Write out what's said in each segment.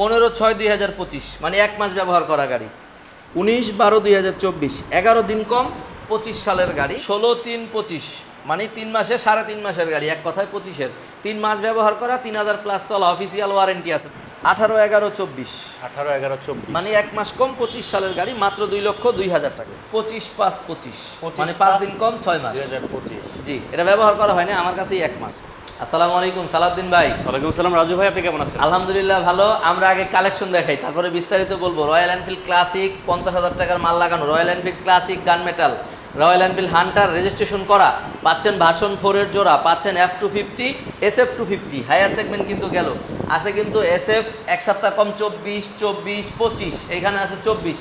পনেরো ছয় দুই হাজার পঁচিশ মানে এক মাস ব্যবহার করা গাড়ি। উনিশ বারো দুই হাজার চব্বিশ এগারো দিন কম পঁচিশ সালের গাড়ি। ষোলো তিন পঁচিশ মানে তিন মাসে সাড়ে তিন মাসের গাড়ি এক কথায় পঁচিশের। তিন মাস ব্যবহার করা তিন হাজার প্লাস চলা অফিসিয়াল ওয়ারেন্টি আছে। আঠারো এগারো চব্বিশ। আঠারো এগারো চব্বিশ। মানে এক মাস কম পঁচিশ সালের গাড়ি মাত্র দুই লক্ষ দুই হাজার টাকা। পঁচিশ পাঁচ পঁচিশ মানে পাঁচ দিন কম ছয় মাস। দুই হাজার পঁচিশ। জি এটা ব্যবহার করা হয় না আমার কাছেই এক মাস। আসসালামু আলাইকুম সালাউদ্দিন ভাই। ওয়ালাইকুম সালাম রাজু ভাই আপনি কেমন আছেন? আলহামদুলিল্লাহ ভালো। আমরা আগে কালেকশন দেখাই তারপরে বিস্তারিত বলব। রয়্যাল এনফিল্ড ক্লাসিক পঞ্চাশ হাজার টাকার মাল লাগানো। Royal Enfield classic gun metal Royal Enfield hunter registration করা পাচ্ছেন ভার্সন ফোরের জোড়া পাচ্ছেন F two fifty S F two fifty higher segment কিন্তু গেল। আছে কিন্তু এস এফ এক সপ্তাহ কম চব্বিশ চব্বিশ পঁচিশ। এইখানে আছে চব্বিশ।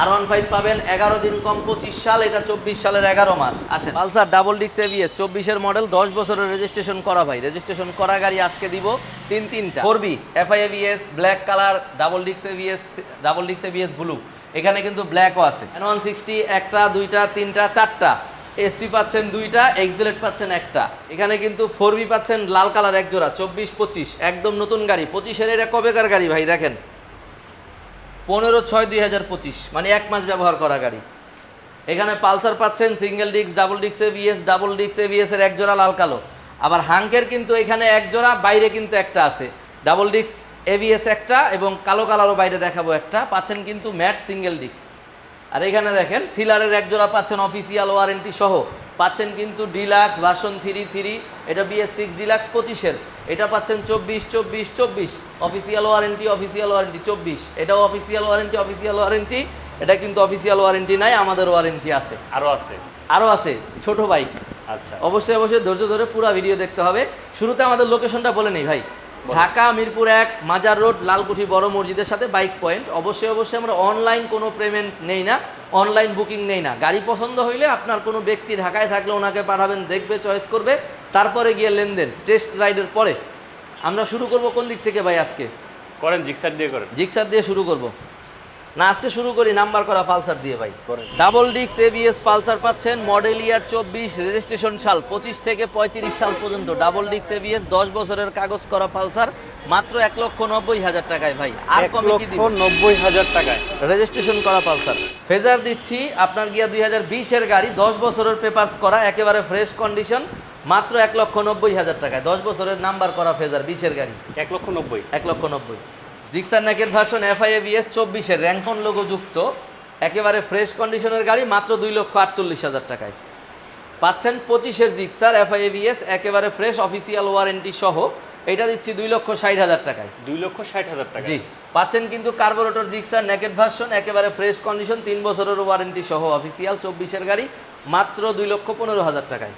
আর ওয়ান ফাইভ পাবেন এগারো দিন কম পঁচিশ সাল এটা চব্বিশ সালের এগারো মাস। আসেন। পালসার ডাবল ডিক্স এভিএস চব্বিশের মডেল দশ বছরের রেজিস্ট্রেশন করা ভাই। রেজিস্ট্রেশন করা গাড়ি আজকে দিব তিন তিনটা। Four B FI ABS black colour double ডিক্স এভিএস ডাবল ডিক্স এভিএস ব্লু এখানে কিন্তু ব্ল্যাকও আছে। এন ওয়ান সিক্সটি একটা, দুইটা, তিনটা, চারটা। এসপি পাচ্ছেন দুইটা এক্সবিলেট পাচ্ছেন একটা। এখানে কিন্তু ফোর বি পাচ্ছেন লাল কালার এক জোড়া, চব্বিশ, পঁচিশ। একদম নতুন গাড়ি। পঁচিশের এটা কবেকার গাড়ি ভাই, দেখেন? পনেরো ছয় দুই হাজার পঁচিশ। মানে এক মাস ব্যবহার করা গাড়ি। এখানে পালসার পাচ্ছেন সিঙ্গেল ডিক্স ডাবল ডিক্স এভিএস ডাবল ডিক্স এভিএস এর এক জোড়া লাল কালো। আবার হাঙ্কের কিন্তু এখানে এক জোড়া, বাইরে কিন্তু একটা আছে। ডাবল ডিক্স এভিএস একটা এবং কালো কালারও বাইরে দেখাবো একটা। পাচ্ছেন কিন্তু ম্যাট সিঙ্গেল ডিক্স আর এখানে দেখেন থ্রিলারের একজোড়া পাচ্ছেন অফিসিয়াল ওয়ারেন্টি সহ। পাচ্ছেন কিন্তু ডিলাক্স ভার্সন থ্রি থ্রি এটা বিএস সিক্স ডিলাক্স পঁচিশের। এটা পাচ্ছেন চব্বিশ চব্বিশ চব্বিশ। অফিসিয়াল ওয়ারেন্টি অফিসিয়াল ওয়ারেন্টি চব্বিশ। এটাও অফিসিয়াল ওয়ারেন্টি অফিসিয়াল ওয়ারেন্টি এটা কিন্তু অফিসিয়াল ওয়ারেন্টি নাই আমাদের ওয়ারেন্টি আছে। আরও আছে। আরও আছে ছোট বাইক আচ্ছা। অবশ্যই অবশ্যই ধৈর্য ধরে পুরো ভিডিও দেখতে হবে। শুরুতে আমাদের লোকেশনটা বলে নেই ভাই। ঢাকা মিরপুর এক মাজার রোড লালকুঠি বড় মসজিদের সাথে বাইক পয়েন্ট অবশ্যই অবশ্যই আমরা অনলাইন কোনো পেমেন্ট নেই না অনলাইন বুকিং নেই না। গাড়ি পছন্দ হইলে আপনার কোনো ব্যক্তি ঢাকায় থাকলে ওনাকে পাঠাবেন দেখবে চয়েস করবে তারপরে গিয়ে লেনদেন টেস্ট রাইডের পরে। আমরা শুরু করব কোন দিক থেকে ভাই আজকে? করেন জিক্সার দিয়ে করেন। জিক্সার দিয়ে শুরু করব। না আজকে শুরু করি নাম্বার করা পালসার দিয়ে ভাই। ডাবল ডিক্স এবিএস পালসার পাচ্ছেন মডেল ইয়ার চব্বিশ রেজিস্ট্রেশন সাল পঁচিশ থেকে পঁয়ত্রিশ সাল পর্যন্ত। ডাবল ডিক্স এবিএস দশ বছরের কাগজ করা পালসার মাত্র এক লক্ষ নব্বই হাজার টাকায় ভাই। আর কমে কি দিব নব্বই হাজার টাকায়। রেজিস্ট্রেশন করা পালসার। ফেজার দিচ্ছি আপনার গিয়া দুই হাজার বিশের গাড়ি দশ বছরের পেপারস করা একেবারে ফ্রেশ কন্ডিশন মাত্র এক লক্ষ নব্বই হাজার টাকায়। দশ বছরের নাম্বার করা ফেজার বিশের গাড়ি। এক লক্ষ নব্বই। এক লক্ষ নব্বই। জিক্সার নেকের ভার্সন এফআইএবিএস চব্বিশের র্যাঙ্কন লোগো যুক্ত। একেবারে ফ্রেশ কন্ডিশনের গাড়ি মাত্র দুই লক্ষ আটচল্লিশ হাজার টাকায়। পাচ্ছেন পঁচিশের জিক্সার এফআইএবিএস একেবারে ফ্রেশ অফিসিয়াল ওয়ারেন্টি সহ। এটা দিচ্ছি দুই লক্ষ ষাট হাজার টাকায়। দুই লক্ষ ষাট হাজার টাকা জি পাচ্ছেন কিন্তু কার্বোরেটর জিক্সার নেকেট ভার্সন একেবারে ফ্রেশ কন্ডিশন তিন বছরের ওয়ারেন্টি সহ অফিসিয়াল চব্বিশের গাড়ি মাত্র দুই লক্ষ পনেরো হাজার টাকায়।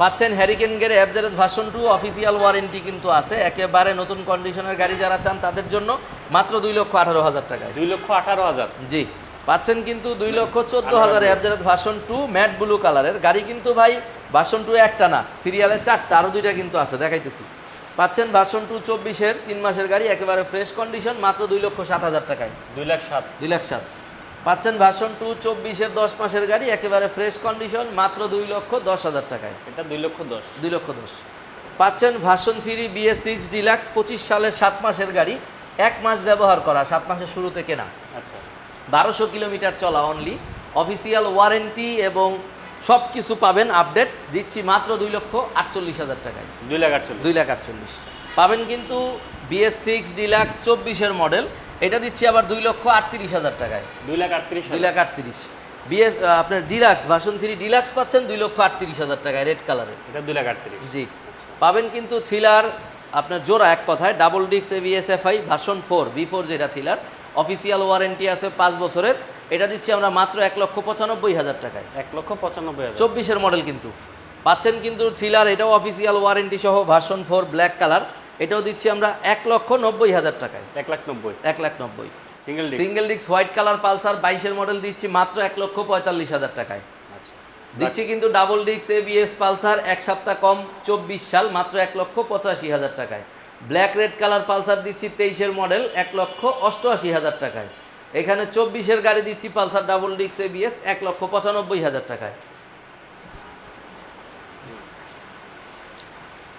পাচ্ছেন হ্যারিকেন গের অ্যাবজারেজ ভার্সন টু অফিসিয়াল ওয়ারেন্টি কিন্তু আছে। একেবারে নতুন কন্ডিশনের গাড়ি যারা চান তাদের জন্য মাত্র দুই লক্ষ আঠারো হাজার টাকায়। দুই লক্ষ আঠারো হাজার। জি পাচ্ছেন কিন্তু দুই লক্ষ চোদ্দ হাজার অ্যাবজারেজ ভার্সন টু ম্যাট ব্লু কালারের। গাড়ি কিন্তু ভাই ভার্সন টু একটা না সিরিয়ালে চারটা আরও দুইটা কিন্তু আছে দেখাইতেছি। পাচ্ছেন ভার্সন টু চব্বিশের তিন মাসের গাড়ি একেবারে ফ্রেশ কন্ডিশন মাত্র দুই লক্ষ সাত হাজার টাকায়। দুই লাখ সাত। দুই লাখ সাত। পাচ্ছেন ভার্সন টু চব্বিশের দশ মাসের গাড়ি একেবারে ফ্রেশ কন্ডিশন মাত্র দুই লক্ষ দশ হাজার টাকায়। এটা দুই লক্ষ দশ। দুই লক্ষ দশ। পাচ্ছেন version three BS six deluxe পঁচিশ সালের সাত মাসের গাড়ি এক মাস ব্যবহার করা সাত মাসের শুরুতে কেনা। আচ্ছা। বারোশো কিলোমিটার চলা অনলি অফিসিয়াল ওয়ারেন্টি এবং সব কিছু পাবেন আপডেট দিচ্ছি মাত্র দুই লক্ষ আটচল্লিশ হাজার টাকায়। দুই লাখ আটচল্লিশ। দুই লাখ আটচল্লিশ। পাবেন কিন্তু বিএস সিক্স ডিলাক্স চব্বিশের মডেল এটা দিচ্ছি আবার দুই লক্ষ আটত্রিশ হাজার টাকায়। দুই লাখ আটত্রিশ দুই লাখ আটত্রিশ। বিএস আপনার ডিলাক্স ভার্সন থ্রি ডিলাক্স পাচ্ছেন দুই লক্ষ আটত্রিশ হাজার টাকায় রেড কালারের। এটা দুই লাখ আটত্রিশ। জি। পাবেন কিন্তু থ্রিলার আপনার জোড়া এক কথায় ডাবল ডিক্স ABS FI version four B four যেটা থ্রিলার। অফিসিয়াল ওয়ারেন্টি আছে পাঁচ বছরের। এটা দিচ্ছি আমরা মাত্র এক লক্ষ পঁচানব্বই হাজার টাকায়। এক লক্ষ পঁচানব্বই হাজার। চব্বিশের মডেল কিন্তু। পাচ্ছেন কিন্তু থ্রিলার এটাও অফিসিয়াল ওয়ারেন্টি সহ ভার্সন ফোর ব্ল্যাক কালার এটাও দিচ্ছি আমরা এক লক্ষ নব্বই হাজার টাকায়। এক লাখ নব্বই। এক লাখ নব্বই। সিঙ্গেল ডিস্ক সিঙ্গেল ডিক্স হোয়াইট কালার পালসার বাইশের মডেল দিচ্ছি মাত্র এক লক্ষ পঁয়তাল্লিশ হাজার টাকায়। আচ্ছা। দিচ্ছি কিন্তু ডাবল ডিক্স এবিএস পালসার এক সপ্তাহ কম চব্বিশ সাল মাত্র এক লক্ষ পঁচাশি হাজার টাকায়। ব্ল্যাক রেড কালার পালসার দিচ্ছি তেইশের মডেল এক লক্ষ অষ্টআশি হাজার টাকায়। এখানে চব্বিশের গাড়ি দিচ্ছি পালসার ডাবল ডিক্স এবিএস এক লক্ষ পঁচানব্বই হাজার টাকায়।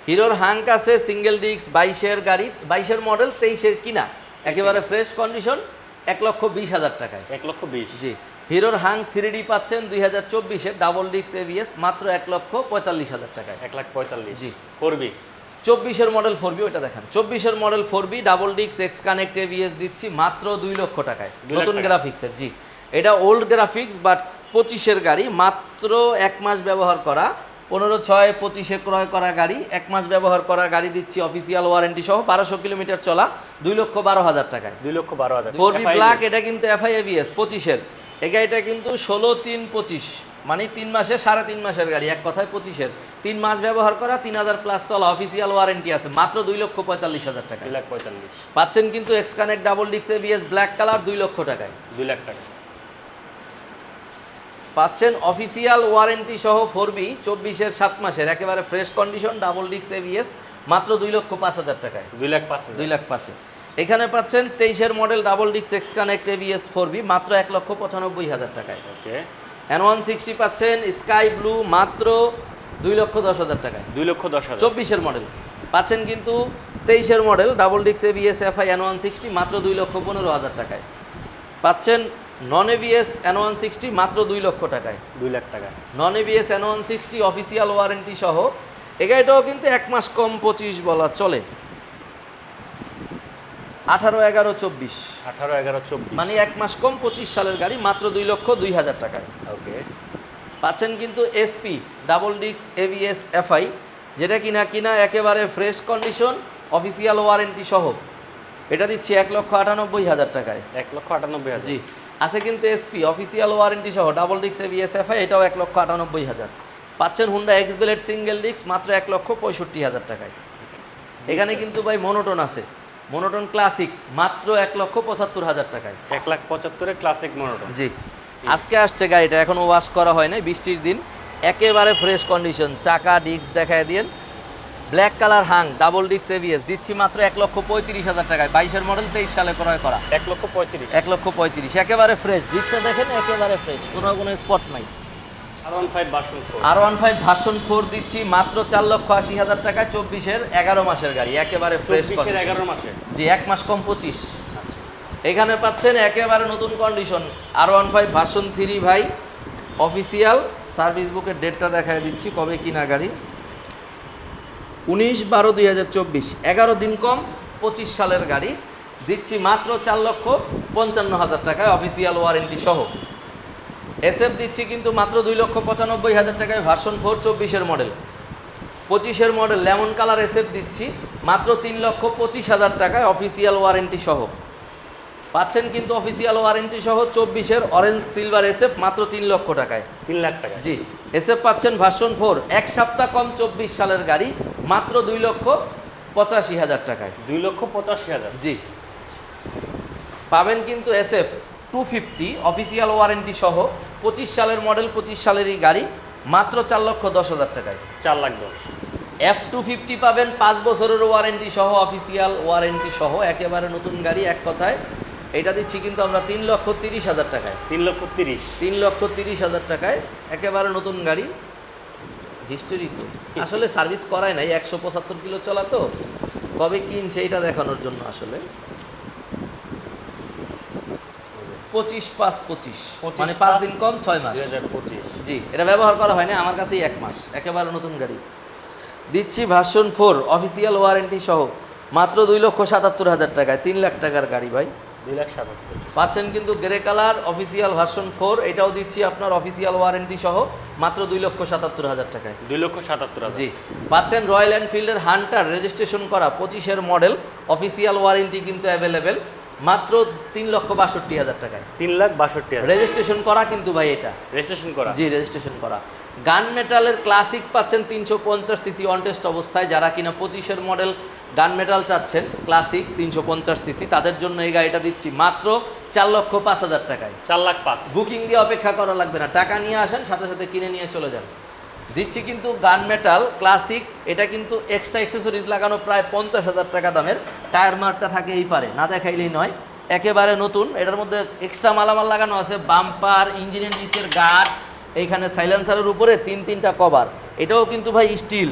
হিরোর হাঙ্ক আছে সিঙ্গেল ডিক্স বাইশের গাড়ি বাইশের মডেল তেইশের কিনা। একেবারে ফ্রেশ কন্ডিশন এক লক্ষ বিশ হাজার টাকায়। এক লক্ষ বিশ। জি হিরোর হাং থ্রি ডি পাচ্ছেন দুই হাজার চব্বিশের ডাবল ডিক্স এবিএস মাত্র এক লক্ষ পঁয়তাল্লিশ হাজার টাকায়। এক লাখ পঁয়তাল্লিশ। জি। ফোর বি চব্বিশের মডেল ফোর বি ওটা দেখেন। চব্বিশের মডেল ফোর বি ডাবল ডিক্স এক্স কানেক্ট এবিএস দিচ্ছি মাত্র দুই লক্ষ টাকায়। নতুন গ্রাফিক্সের জি। এটা ওল্ড গ্রাফিক্স বাট পঁচিশের গাড়ি মাত্র এক মাস ব্যবহার করা পনেরো ছয় পঁচিশে ক্রয় করা গাড়ি এক মাস ব্যবহার করা গাড়ি দিচ্ছি অফিসিয়াল ওয়ারেন্টি সহ বারোশো কিলোমিটার চলা দুই লক্ষ বারো হাজার টাকায়। দুই লক্ষ বারো হাজার। ফোর বি ব্ল্যাক এটা কিন্তু এফআই এবিএস পঁচিশের। এই গাড়িটা কিন্তু ষোলো তিন পঁচিশ মানে তিন মাসে সাড়ে তিন মাসের গাড়ি এক কথায় পঁচিশের। তিন মাস ব্যবহার করা তিন হাজার প্লাস চলা অফিসিয়াল ওয়ারেন্টি আছে মাত্র দুই লক্ষ পঁয়তাল্লিশ হাজার টাকা দুই লাখ পঁয়তাল্লিশ। পাচ্ছেন কিন্তু এক্স কানেক্ট ডাবল ডিক্স এবিএস ব্ল্যাক কালার দুই লক্ষ টাকায়। দুই লাখ টাকা পাচ্ছেন অফিসিয়াল ওয়ারেন্টি সহ ফোর বি চব্বিশের সাত মাসের একেবারে ফ্রেশ কন্ডিশন ডাবল ডিক্স এবিএস মাত্র দুই লক্ষ পাঁচ হাজার টাকায়। দুই লাখ পাঁচ দুই লাখ পাচ্ছেন এখানে পাচ্ছেন তেইশের মডেল ডাবল ডিক্স X connect ABS four B মাত্র এক লক্ষ পঁচানব্বই হাজার টাকায়। ওকে। এন ওয়ান সিক্সটি পাচ্ছেন স্কাই ব্লু মাত্র দুই লক্ষ দশ হাজার টাকায়। দুই লক্ষ দশ হাজার। চব্বিশের মডেল পাচ্ছেন কিন্তু তেইশের মডেল ডাবল ডিক্স ABS FI N one sixty মাত্র দুই লক্ষ পনেরো হাজার টাকায়। পাচ্ছেন non ABS N one sixty মাত্র দুই লক্ষ টাকায়। দুই লাখ টাকা। Non ABS N one sixty official warranty সহ এ গাড়িটাও কিন্তু এক মাস কম পঁচিশ বলা চলে। আঠারো এগারো চব্বিশ। আঠারো এগারো চব্বিশ। মানে এক মাস কম পঁচিশ সালের গাড়ি মাত্র দুই লক্ষ দুই হাজার টাকায়। ওকে। পাচ্ছেন কিন্তু এসপি ডাবল ডিক্স এবিএস এফআই যেটা কিনা কিনা একেবারে ফ্রেশ কন্ডিশন অফিসিয়াল ওয়ারেন্টি সহ। এটা দিচ্ছি এক লক্ষ আটানব্বই হাজার টাকায়। এক লক্ষ আটানব্বই হাজার। জি। আছে কিন্তু এসপি অফিসিয়াল ওয়ারেন্টি সহ ডাবল ডিক্স এবিএস এফআই এটাও এক লক্ষ আটানব্বই হাজার। পাচ্ছেন হুন্ডা এক্স ব্লেড সিঙ্গেল ডিক্স মাত্র এক লক্ষ পঁয়ষট্টি হাজার টাকায়। এখানে কিন্তু ভাই মনোটন আছে। মনোটন ক্লাসিক মাত্র এক লক্ষ পঁচাত্তর হাজার টাকায়। এক লাখ পঁচাত্তরে ক্লাসিক মনোটন জি। আজকে আসছে গাড়িটা এখনও ওয়াশ করা হয় নাই বৃষ্টির দিন। একেবারে ফ্রেশ কন্ডিশন চাকা ডিস্ক দেখায় দিন ব্ল্যাক কালার হাং ডাবল ডিক্স এভিএস দিচ্ছি মাত্র এক লক্ষ পঁয়ত্রিশ হাজার টাকায়। বাইশের মডেল তেইশ সালে ক্রয় করা। এক লক্ষ পঁয়ত্রিশ। এক লক্ষ পঁয়ত্রিশ একেবারে ফ্রেশ ডিস্কটা দেখেন একেবারে ফ্রেশ কোথাও কোনো স্পট নাই। আর ওয়ান ফাইভ ভার্সন ফোর দিচ্ছি মাত্র চার লক্ষ আশি হাজার টাকায় চব্বিশের এগারো মাসের গাড়ি। একেবারে ফ্রেশ এগারো মাসে। জি এক মাস কম পঁচিশ। আচ্ছা। এখানে পাচ্ছেন একেবারে নতুন condition R one five version three ভাই অফিসিয়াল সার্ভিস বুকের ডেটটা দেখায় দিচ্ছি কবে কিনা গাড়ি। উনিশ বারো দুই হাজার চব্বিশ এগারো দিন কম পঁচিশ সালের গাড়ি। দিচ্ছি মাত্র চার লক্ষ পঞ্চান্ন হাজার টাকায় অফিসিয়াল ওয়ারেন্টি সহ। এসএফ দিচ্ছি কিন্তু মাত্র দুই লক্ষ পঁচানব্বই হাজার টাকায় ভার্সন ফোর চব্বিশের মডেল পঁচিশের মডেল লেমন কালার এসএফ দিচ্ছি মাত্র তিন লক্ষ পঁচিশ হাজার টাকায় অফিসিয়াল ওয়ারেন্টি সহ। পাচ্ছেন কিন্তু অফিসিয়াল ওয়ারেন্টি সহ চব্বিশের অরেঞ্জ সিলভার এসএফ মাত্র তিন লক্ষ টাকায়। তিন লাখ টাকা জি এসএফ পাচ্ছেন ভার্সন ফোর এক সপ্তাহ কম চব্বিশ সালের গাড়ি মাত্র দুই লক্ষ পঁচাশি হাজার টাকায়। দুই লক্ষ পঁচাশি হাজার। জি। পাবেন কিন্তু S F two fifty official warranty সহ পঁচিশ সালের মডেল পঁচিশ সালেরই গাড়ি মাত্র চার লক্ষ দশ হাজার টাকায়। চার লাখ দশ। এফ টু ফিফটি পাবেন পাঁচ বছরের ওয়ারেন্টি সহ অফিসিয়াল ওয়ারেন্টি সহ একেবারে নতুন গাড়ি এক কথায়। এটা দিচ্ছি কিন্তু আমরা তিন লক্ষ তিরিশ হাজার টাকায়। তিন লক্ষ তিরিশ। তিন লক্ষ তিরিশ হাজার টাকায় একেবারে নতুন গাড়ি হিস্টোরি তো। আসলে সার্ভিস করায় নাই একশো পঁচাত্তর কিলো চলা তো। কবে কিনছে এটা দেখানোর জন্য আসলে। পঁচিশ পাঁচ পঁচিশ। মানে পাঁচ দিন কম ছয় মাস। পঁচিশ। জি এটা ব্যবহার করা হয়নি আমার কাছেই এক মাস। একেবারে নতুন গাড়ি। দিচ্ছি ভার্সন ফোর অফিসিয়াল ওয়ারেন্টি সহ। মাত্র দুই লক্ষ সাতাত্তর হাজার টাকায় তিন লাখ টাকার গাড়ি ভাই। পাচ্ছেন কিন্তু grey colour official version four এটাও দিচ্ছি আপনার অফিসিয়াল ওয়ারেন্টি সহ মাত্র দুই লক্ষ সাতাত্তর হাজার টাকায়। দুই লক্ষ সাতাত্তর জি পাচ্ছেন রয়্যাল এনফিল্ডের হান্টার রেজিস্ট্রেশন করা পঁচিশের মডেল অফিসিয়াল ওয়ারেন্টি কিন্তু অ্যাভেলেবেল মাত্র তিন লক্ষ বাষট্টি হাজার টাকায়। তিন লাখ বাষট্টি রেজিস্ট্রেশন করা কিন্তু ভাই এটা। রেজিস্ট্রেশন করা। জি রেজিস্ট্রেশন করা। গান মেটালের ক্লাসিক পাচ্ছেন তিনশো পঞ্চাশ সিসি অন টেস্ট অবস্থায়। যারা কিনা পঁচিশের মডেল গান মেটাল চাচ্ছেন ক্লাসিক তিনশো পঞ্চাশ সিসি তাদের জন্য এই গাড়িটা দিচ্ছি। মাত্র চার লক্ষ পাঁচ হাজার টাকায়। চার লাখ পাঁচ। বুকিং দিয়ে অপেক্ষা করা লাগবে না। টাকা নিয়ে আসেন সাথে সাথে কিনে নিয়ে চলে যান। দিচ্ছি কিন্তু গান মেটাল ক্লাসিক এটা কিন্তু এক্সট্রা অ্যাক্সেসরিজ লাগানো প্রায় পঞ্চাশ হাজার টাকা দামের। টায়ার মার্কটা থাকে এই পারে না দেখাইলেই নয়। একেবারে নতুন এটার মধ্যে এক্সট্রা মালামাল লাগানো আছে বাম্পার ইঞ্জিনের নিচের গার্ড এইখানে সাইলেন্সারের উপরে তিন তিনটা কভার এটাও কিন্তু ভাই স্টিল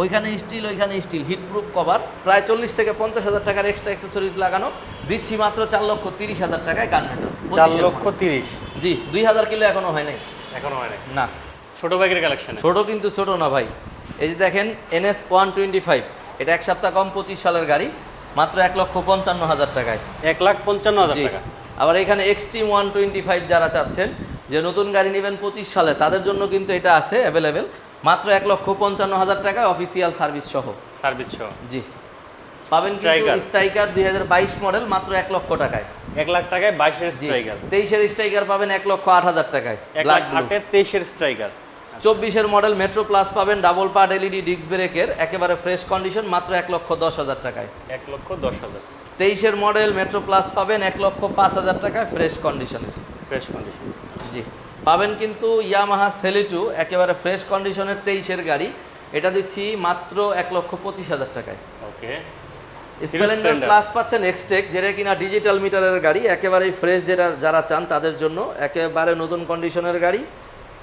ওইখানে স্টিল ওইখানে স্টিল হিটপ্রুফ কভার প্রায় চল্লিশ থেকে পঞ্চাশ হাজার টাকার এক্সট্রা অ্যাক্সেসরিজ লাগানো। দিচ্ছি মাত্র চার লক্ষ তিরিশ হাজার টাকায় গান মেটাল চার লক্ষ তিরিশ। জি দুই হাজার কিলো এখনও হয় নাই। এখনও হয় নাই। না। ছোট ব্যাগের কালেকশন ছোট কিন্তু ছোট না ভাই। এই যে দেখেন এনএস ওয়ান টোয়েন্টি ফাইভ এটা এক সপ্তাহ কম পঁচিশ সালের গাড়ি মাত্র এক লক্ষ পঞ্চান্ন হাজার টাকায়। এক লাখ পঞ্চান্ন হাজার টাকা। আবার এখানে এক্সট্রিম ওয়ান টোয়েন্টি ফাইভ যারা চাচ্ছেন যে নতুন গাড়ি নেবেন পঁচিশ সালে তাদের জন্য কিন্তু এটা আছে অ্যাভেলেবেল মাত্র এক লক্ষ পঞ্চান্ন হাজার টাকায় অফিসিয়াল সার্ভিস সহ। সার্ভিস সহ। জি। পাবেন কিন্তু স্ট্রাইকার দুই হাজার বাইশ মডেল মাত্র এক লক্ষ টাকায়। এক লাখ টাকায় বাইশের স্ট্রাইকার তেইশের স্ট্রাইকার পাবেন এক লক্ষ আট হাজার টাকায় এক লাখ তেইশের স্ট্রাইকার চব্বিশের মডেল মেট্রো প্লাস পাবেন ডাবল পার্ট এলইডি ডিস্ক ব্রেকের একেবারে ফ্রেশ কন্ডিশন মাত্র এক লক্ষ দশ হাজার টাকায়। এক লক্ষ দশ হাজার। তেইশের মডেল মেট্রো প্লাস পাবেন এক লক্ষ পাঁচ হাজার টাকায় ফ্রেশ কন্ডিশনের ফ্রেশ কন্ডিশন জি। পাবেন কিন্তু ইয়ামাহা সেলিটু একেবারে ফ্রেশ কন্ডিশনের তেইশের গাড়ি। এটা দিচ্ছি মাত্র এক লক্ষ পঁচিশ হাজার টাকায়। ওকে। স্প্লেন্ডার প্লাস পাচ্ছেন এক্সটেক যেটা কিনা ডিজিটাল মিটারের গাড়ি একেবারেই ফ্রেশ যেটা যারা চান তাদের জন্য একেবারে নতুন কন্ডিশনের গাড়ি।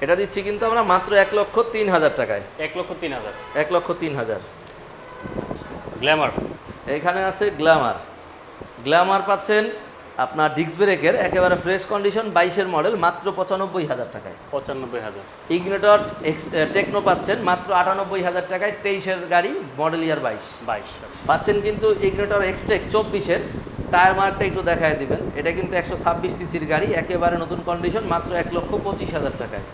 এটা দিচ্ছি কিন্তু আমরা মাত্র এক লক্ষ তিন হাজার টাকায়। এক লক্ষ তিন হাজার। এক লক্ষ তিন হাজার। গ্ল্যামার। এখানে আছে গ্ল্যামার। গ্ল্যামার পাচ্ছেন আপনার ডিস্ক ব্রেকের একেবারে ফ্রেশ কন্ডিশন বাইশের মডেল মাত্র পঁচানব্বই হাজার টাকায়। পঁচানব্বই হাজার। ইগনেটর এক্স টেকনো পাচ্ছেন মাত্র আটানব্বই হাজার টাকায় তেইশের গাড়ি মডেল ইয়ার বাইশ। বাইশ আচ্ছা। পাচ্ছেন কিন্তু ইগনেটর এক্সটেক চব্বিশের। টায়ার মার্কটা একটু দেখায় দিবেন। এটা কিন্তু একশো ছাব্বিশ সিসির গাড়ি একেবারে নতুন কন্ডিশন মাত্র এক লক্ষ পঁচিশ হাজার টাকায়।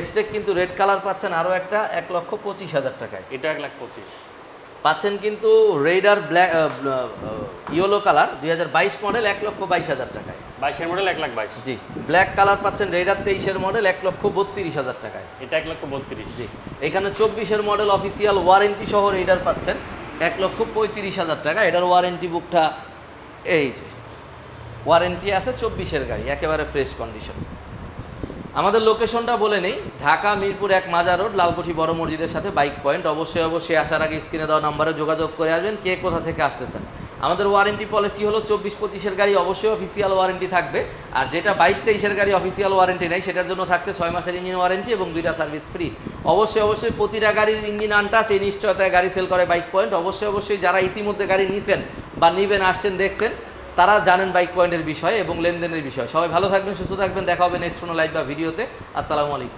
এক্সটেক কিন্তু রেড কালার পাচ্ছেন আরও একটা এক লক্ষ পঁচিশ হাজার টাকায়। এটা এক লাখ পঁচিশ। পাচ্ছেন কিন্তু রেডার ব্ল্যাক ইয়েলো কালার দুই হাজার বাইশ মডেল এক লক্ষ বাইশ হাজার টাকায়। বাইশের মডেল এক লাখ বাইশ। জি ব্ল্যাক কালার পাচ্ছেন রেডার তেইশের মডেল এক লক্ষ বত্রিশ হাজার টাকায়। এটা এক লক্ষ বত্রিশ। জি এখানে চব্বিশের মডেল অফিসিয়াল ওয়ারেন্টি সহ রেডার পাচ্ছেন এক লক্ষ পঁয়ত্রিশ হাজার টাকা। এটার ওয়ারেন্টি বুকটা এই যে ওয়ারেন্টি আছে চব্বিশের গাড়ি একেবারে ফ্রেশ কন্ডিশন আমাদের লোকেশনটা বলে নেই। ঢাকা, মিরপুর এক মাজার রোড, লালকুঠি বড় মসজিদের সাথে বাইক পয়েন্ট অবশ্যই অবশ্যই আসার আগে স্ক্রিনে দেওয়া নাম্বারে যোগাযোগ করে আসবেন, কে কোথা থেকে আসতেছেন। আমাদের ওয়ারেন্টি পলিসি হলো চব্বিশ পঁচিশের গাড়ি, অবশ্যই অফিসিয়াল ওয়ারেন্টি থাকবে। আর যেটা বাইশ তেইশের গাড়ি অফিসিয়াল ওয়ারেন্টি নেই, সেটার জন্য থাকছে ছয় মাসের ইঞ্জিন ওয়ারেন্টি এবং দুইটা সার্ভিস ফ্রি অবশ্যই অবশ্যই প্রতিটা গাড়ির ইঞ্জিন আনটাচ এই নিশ্চয়তায় গাড়ি সেল করে বাইক পয়েন্ট অবশ্যই অবশ্যই যারা ইতিমধ্যে গাড়ি নিছেন বা নিবেন, আসছেন, দেখছেন তারা জানেন বাইক পয়েন্টের বিষয়ে এবং লেনদেনের বিষয়ে। সবাই ভালো থাকবেন, সুস্থ থাকবেন। দেখা হবে নেক্সট কোনো লাইভ বা ভিডিওতে আসসালামু আলাইকুম।